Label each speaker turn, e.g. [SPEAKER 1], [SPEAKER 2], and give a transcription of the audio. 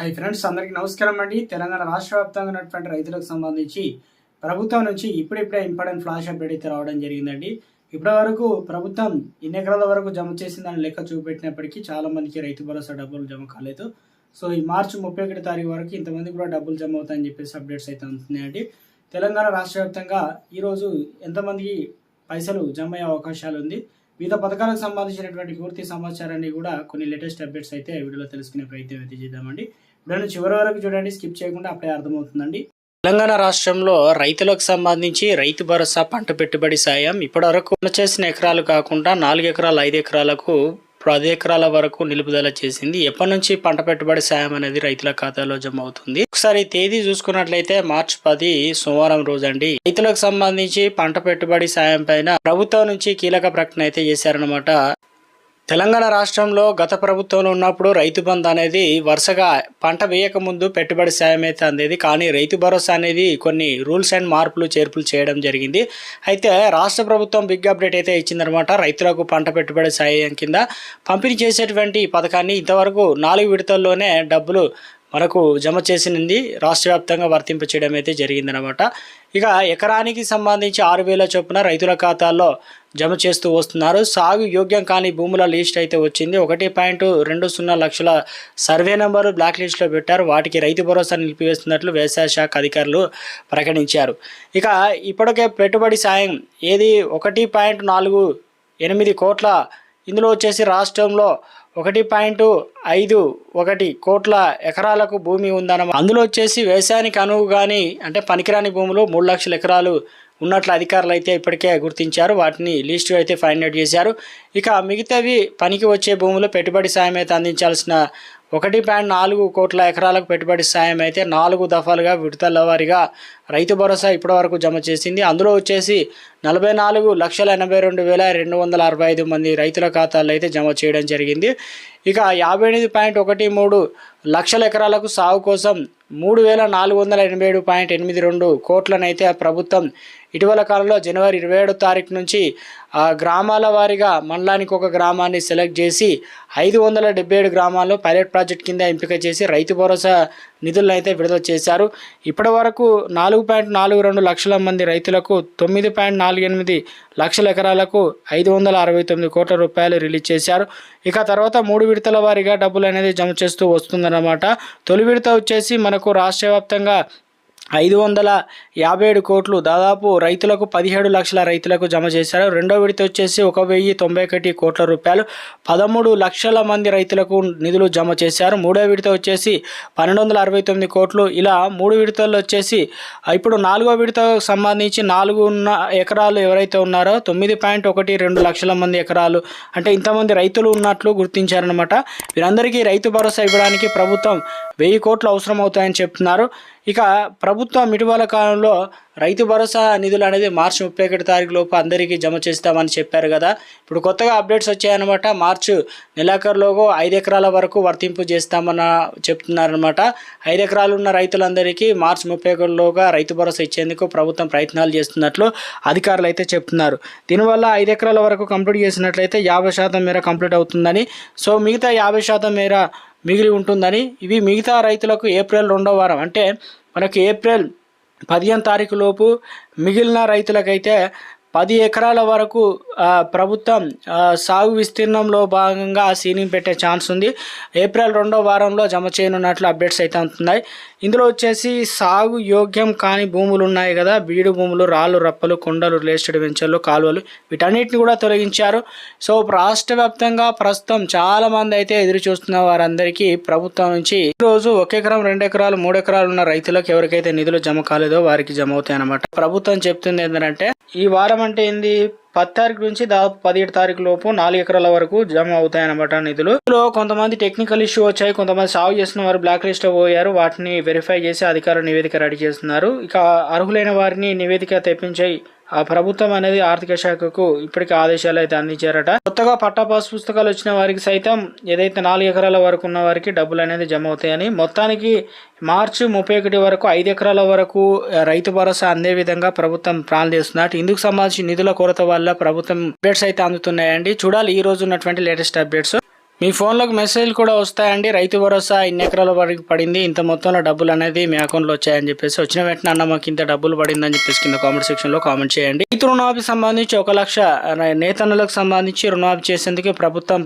[SPEAKER 1] Hi friends అందరికీ నమస్కారం అండి. తెలంగాణ రాష్ట్ర వ్యాప్తంగా ఉన్నటువంటి రైతులకు సంబంధించి ప్రభుత్వం నుంచి ఇప్పుడిప్పుడే ఇంపార్టెంట్ ఫ్లాష్ అప్డేట్ అయితే రావడం జరిగిందండి. ఇప్పటి వరకు ప్రభుత్వం ఎన్ని ఎకరాల వరకు జమ చేసిందని లెక్క చూపెట్టినప్పటికీ చాలా మందికి రైతు భరోసా డబ్బులు జమ కాలేదు. సో ఈ మార్చి ముప్పై ఒకటి తారీఖు వరకు ఇంతమంది కూడా డబ్బులు జమ అవుతాయని చెప్పేసి అప్డేట్స్ అయితే అందుతున్నాయండి. తెలంగాణ రాష్ట్ర వ్యాప్తంగా ఈరోజు ఎంతమందికి పైసలు జమ అయ్యే అవకాశాలు ఉంది? వివిధ పథకాలకు సంబంధించినటువంటి పూర్తి సమాచారాన్ని కూడా కొన్ని లేటెస్ట్ అప్డేట్స్ అయితే వీడియోలో తెలుసుకునే ప్రయత్నం అయితే చేద్దామండి. వీడియోని చివరి వరకు చూడండి స్కిప్ చేయకుండా అప్పుడే అర్థమవుతుందండి. తెలంగాణ రాష్ట్రంలో రైతులకు సంబంధించి రైతు భరోసా పంట పెట్టుబడి సాయం ఇప్పటివరకు చేసిన ఎకరాలు కాకుండా నాలుగు ఎకరాలు ఐదు ఎకరాలకు పది ఎకరాల వరకు నిలుపుదల చేసింది. ఎప్పటి నుంచి పంట పెట్టుబడి సాయం అనేది రైతుల ఖాతాలో జమ అవుతుంది. ఒకసారి తేదీ చూసుకున్నట్లయితే మార్చి పది సోమవారం రోజు అండి రైతులకు సంబంధించి పంట పెట్టుబడి సాయం పైన ప్రభుత్వం నుంచి కీలక ప్రకటన అయితే చేశారనమాట తెలంగాణ రాష్ట్రంలో గత ప్రభుత్వంలో ఉన్నప్పుడు రైతు బంధు అనేది వరుసగా పంట వేయకముందు పెట్టుబడి సాయం అయితే అందేది. కానీ రైతు భరోసా అనేది కొన్ని రూల్స్ అండ్ మార్పులు చేర్పులు చేయడం జరిగింది. అయితే రాష్ట్ర ప్రభుత్వం బిగ్ అప్డేట్ అయితే ఇచ్చిందనమాట రైతులకు పంట పెట్టుబడి సాయం కింద పంపిణీ చేసేటువంటి పథకాన్ని ఇంతవరకు నాలుగు విడతల్లోనే డబ్బులు మనకు జమ చేసింది రాష్ట్ర వ్యాప్తంగా వర్తింప చేయడం అయితే జరిగిందనమాట ఇక ఎకరానికి సంబంధించి ఆరు వేల చొప్పున రైతుల ఖాతాల్లో జమ చేస్తూ వస్తున్నారు. సాగు యోగ్యం కాని భూముల లిస్ట్ అయితే వచ్చింది. ఒకటి పాయింట్ రెండు సున్నా లక్షల సర్వే నెంబరు బ్లాక్ లిస్ట్లో పెట్టారు. వాటికి రైతు భరోసా నిలిపివేస్తున్నట్లు వ్యవసాయ శాఖ అధికారులు ప్రకటించారు. ఇక ఇప్పటికే పెట్టుబడి సాయం ఏది? ఒకటి పాయింట్ నాలుగు ఎనిమిది కోట్ల ఇందులో వచ్చేసి రాష్ట్రంలో ఒకటి పాయింట్ ఐదు ఒకటి కోట్ల ఎకరాలకు భూమి ఉందన్నమాట. అందులో వచ్చేసి వ్యవసాయానికి అనువు కానీ అంటే పనికిరాని భూములు మూడు లక్షల ఎకరాలు ఉన్నట్లు అధికారులు అయితే ఇప్పటికే గుర్తించారు. వాటిని లిస్టు అయితే ఫైండ్ అవుట్ చేశారు. ఇక మిగతావి పనికి వచ్చే భూములు పెట్టుబడి సాయం అయితే అందించాల్సిన ఒకటి పాయింట్ నాలుగు కోట్ల ఎకరాలకు పెట్టుబడి సాయం అయితే నాలుగు దఫాలుగా విడతల వారీగా రైతు భరోసా ఇప్పటివరకు జమ చేసింది. అందులో వచ్చేసి నలభై నాలుగు లక్షల ఎనభై రెండు వేల రెండు వందల అరవై ఐదు మంది రైతుల ఖాతాల్లో అయితే జమ చేయడం జరిగింది. ఇక యాభై ఎనిమిది పాయింట్ ఒకటి మూడు లక్షల ఎకరాలకు సాగు కోసం మూడు వేల నాలుగు వందల ఎనభై ఏడు పాయింట్ ఎనిమిది రెండు కోట్లనైతే ప్రభుత్వం ఇటీవల కాలంలో జనవరి ఇరవై ఏడో తారీఖు నుంచి ఆ గ్రామాల వారీగా మండలానికి ఒక గ్రామాన్ని సెలెక్ట్ చేసి ఐదు వందల డెబ్బై ఏడు గ్రామాల్లో పైలట్ ప్రాజెక్ట్ కింద ఎంపిక చేసి రైతు భరోసా నిధులను అయితే విడుదల చేశారు. ఇప్పటి వరకు నాలుగు పాయింట్ నాలుగు రెండు లక్షల మంది రైతులకు తొమ్మిది పాయింట్ నాలుగు ఎనిమిది లక్షల ఎకరాలకు ఐదు వందల అరవై తొమ్మిది కోట్ల రూపాయలు రిలీజ్ చేశారు. ఇక తర్వాత మూడు విడతల వారీగా డబ్బులు అనేది జమ చేస్తూ వస్తుందన్నమాట. తొలి విడత వచ్చేసి మనకు రాష్ట్ర వ్యాప్తంగా ఐదు వందల యాభై ఏడు కోట్లు దాదాపు రైతులకు పదిహేడు లక్షల రైతులకు జమ చేశారు. రెండో విడత వచ్చేసి ఒక వెయ్యి తొంభై ఒకటి కోట్ల రూపాయలు పదమూడు లక్షల మంది రైతులకు నిధులు జమ చేశారు. మూడో విడత వచ్చేసి పన్నెండు వందల అరవై తొమ్మిది కోట్లు. ఇలా మూడు విడతల్లో వచ్చేసి ఇప్పుడు నాలుగో విడతకు సంబంధించి నాలుగు ఉన్న ఎకరాలు ఎవరైతే ఉన్నారో తొమ్మిది పాయింట్ ఒకటి రెండు లక్షల మంది ఎకరాలు అంటే ఇంతమంది రైతులు ఉన్నట్లు గుర్తించారనమాట వీరందరికీ రైతు భరోసా ఇవ్వడానికి ప్రభుత్వం వెయ్యి కోట్లు అవసరం అవుతాయని చెప్తున్నారు. ఇక ప్రభుత్వం ఇటీవల కాలంలో రైతు భరోసా నిధులు అనేది మార్చి ముప్పై ఒకటి తారీఖు లోపు అందరికీ జమ చేస్తామని చెప్పారు కదా. ఇప్పుడు కొత్తగా అప్డేట్స్ వచ్చాయన్నమాట. మార్చి నెలాఖరులోగా ఐదు ఎకరాల వరకు వర్తింపు చేస్తామన్న చెప్తున్నారనమాట ఐదు ఎకరాలు ఉన్న రైతులందరికీ మార్చి ముప్పై ఒకటిలోగా రైతు భరోసా ఇచ్చేందుకు ప్రభుత్వం ప్రయత్నాలు చేస్తున్నట్లు అధికారులు అయితే చెప్తున్నారు. దీనివల్ల ఐదు ఎకరాల వరకు కంప్లీట్ చేసినట్లయితే యాభై శాతం మేర కంప్లీట్ అవుతుందని. సో మిగతా యాభై శాతం మేర మిగిలి ఉంటుందని. ఇవి మిగతా రైతులకు ఏప్రిల్ రెండో వారం. అంటే మనకి ఏప్రిల్ పదిహేను తారీఖు లోపు మిగిలిన రైతులకైతే పది ఎకరాల వరకు ప్రభుత్వం సాగు విస్తీర్ణంలో భాగంగా సీలింగ్ పెట్టే ఛాన్స్ ఉంది. ఏప్రిల్ రెండో వారంలో జమ చేయనున్నట్లు అప్డేట్స్ అయితే ఉంటున్నాయి ఇందులో వచ్చేసి సాగు యోగ్యం కాని భూములు ఉన్నాయి కదా. బీడు భూములు రాళ్ళు రప్పలు కొండలు రిలేస్టెడ్ వెంచర్లు కాలువలు వీటన్నిటిని కూడా తొలగించారు. సో రాష్ట్ర వ్యాప్తంగా ప్రస్తుతం చాలా మంది అయితే ఎదురు చూస్తున్న వారందరికీ ప్రభుత్వం నుంచి ఈ రోజు ఒక ఎకరం రెండు ఎకరాలు మూడు ఎకరాలు ఉన్న రైతులకు ఎవరికైతే నిధులు జమ కాలేదో వారికి జమ అవుతాయి అన్నమాట ప్రభుత్వం చెప్తుంది ఏంటంటే ఈ వారం అంటే ఏంది? పది తారీఖు నుంచి దాదాపు పదిహేడు తారీఖు లోపు నాలుగు ఎకరాల వరకు జమ అవుతాయన్నమాట నిధులు. ఇందులో కొంతమంది టెక్నికల్ ఇష్యూ వచ్చాయి కొంతమంది సాగు చేసిన వారు బ్లాక్ లిస్ట్ పోయారు. వాటిని వెరిఫై చేసి అధికారులు నివేదిక రెడీ చేస్తున్నారు. ఇక అర్హులైన వారిని నివేదిక తెప్పించాయి ఆ ప్రభుత్వం అనేది ఆర్థిక శాఖకు ఇప్పటికే ఆదేశాలు అయితే అందించారట. కొత్తగా పట్టా పాస్ పుస్తకాలు వచ్చిన వారికి సైతం ఏదైతే నాలుగు ఎకరాల వరకు ఉన్న వారికి డబ్బులు అనేది జమ అవుతాయని మొత్తానికి మార్చి ముప్పై ఒకటి వరకు ఐదు ఎకరాల వరకు రైతు భరోసా అందే విధంగా ప్రభుత్వం ప్లాన్ చేస్తున్నట్టు ఇందుకు సంబంధించి నిధుల కొరత వల్ల ప్రభుత్వం అప్డేట్స్ అయితే అందుతున్నాయండి. చూడాలి ఈ రోజు ఉన్నటువంటి లేటెస్ట్ అప్డేట్స్. మీ ఫోన్లోకి మెసేజ్లు కూడా వస్తాయండి. రైతు భరోసా ఇన్ని ఎకరాల వరకు పడింది. ఇంత మొత్తంలో డబ్బులు అనేది మీ అకౌంట్లో వచ్చాయని చెప్పేసి వచ్చిన వెంటనే అన్న మాకు ఇంత డబ్బులు పడిందని చెప్పేసి కింద కామెంట్ సెక్షన్లో కామెంట్ చేయండి. రైతు రుణమాఫీ సంబంధించి ఒక లక్ష నేతన్నులకు సంబంధించి రుణమాఫీ చేసేందుకు ప్రభుత్వం